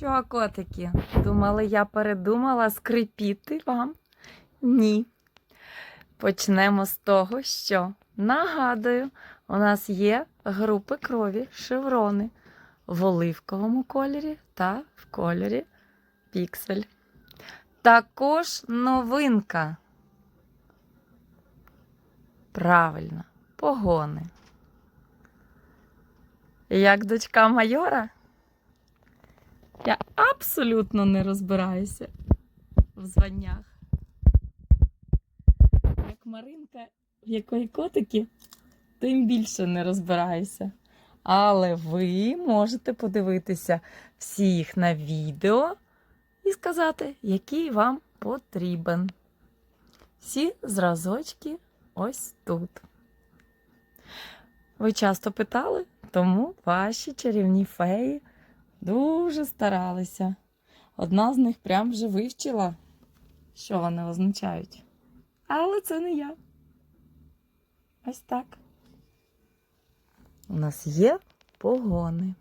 Чого, котики? Думали, я передумала скрипіти вам? Ні. Почнемо з того, що нагадую, у нас є групи крові шеврони в оливковому кольорі та в кольорі піксель. Також новинка. Правильно, погони. Як дочка майора? Я абсолютно не розбираюся в званнях. Як Маринка, в якої котики, тим більше не розбираюся. Але ви можете подивитися всіх на відео і сказати, який вам потрібен. Всі зразочки ось тут. Ви часто питали, тому ваші чарівні феї дуже старалися. Одна з них прям вже вивчила, що вони означають. Але це не я. Ось так. У нас є погони.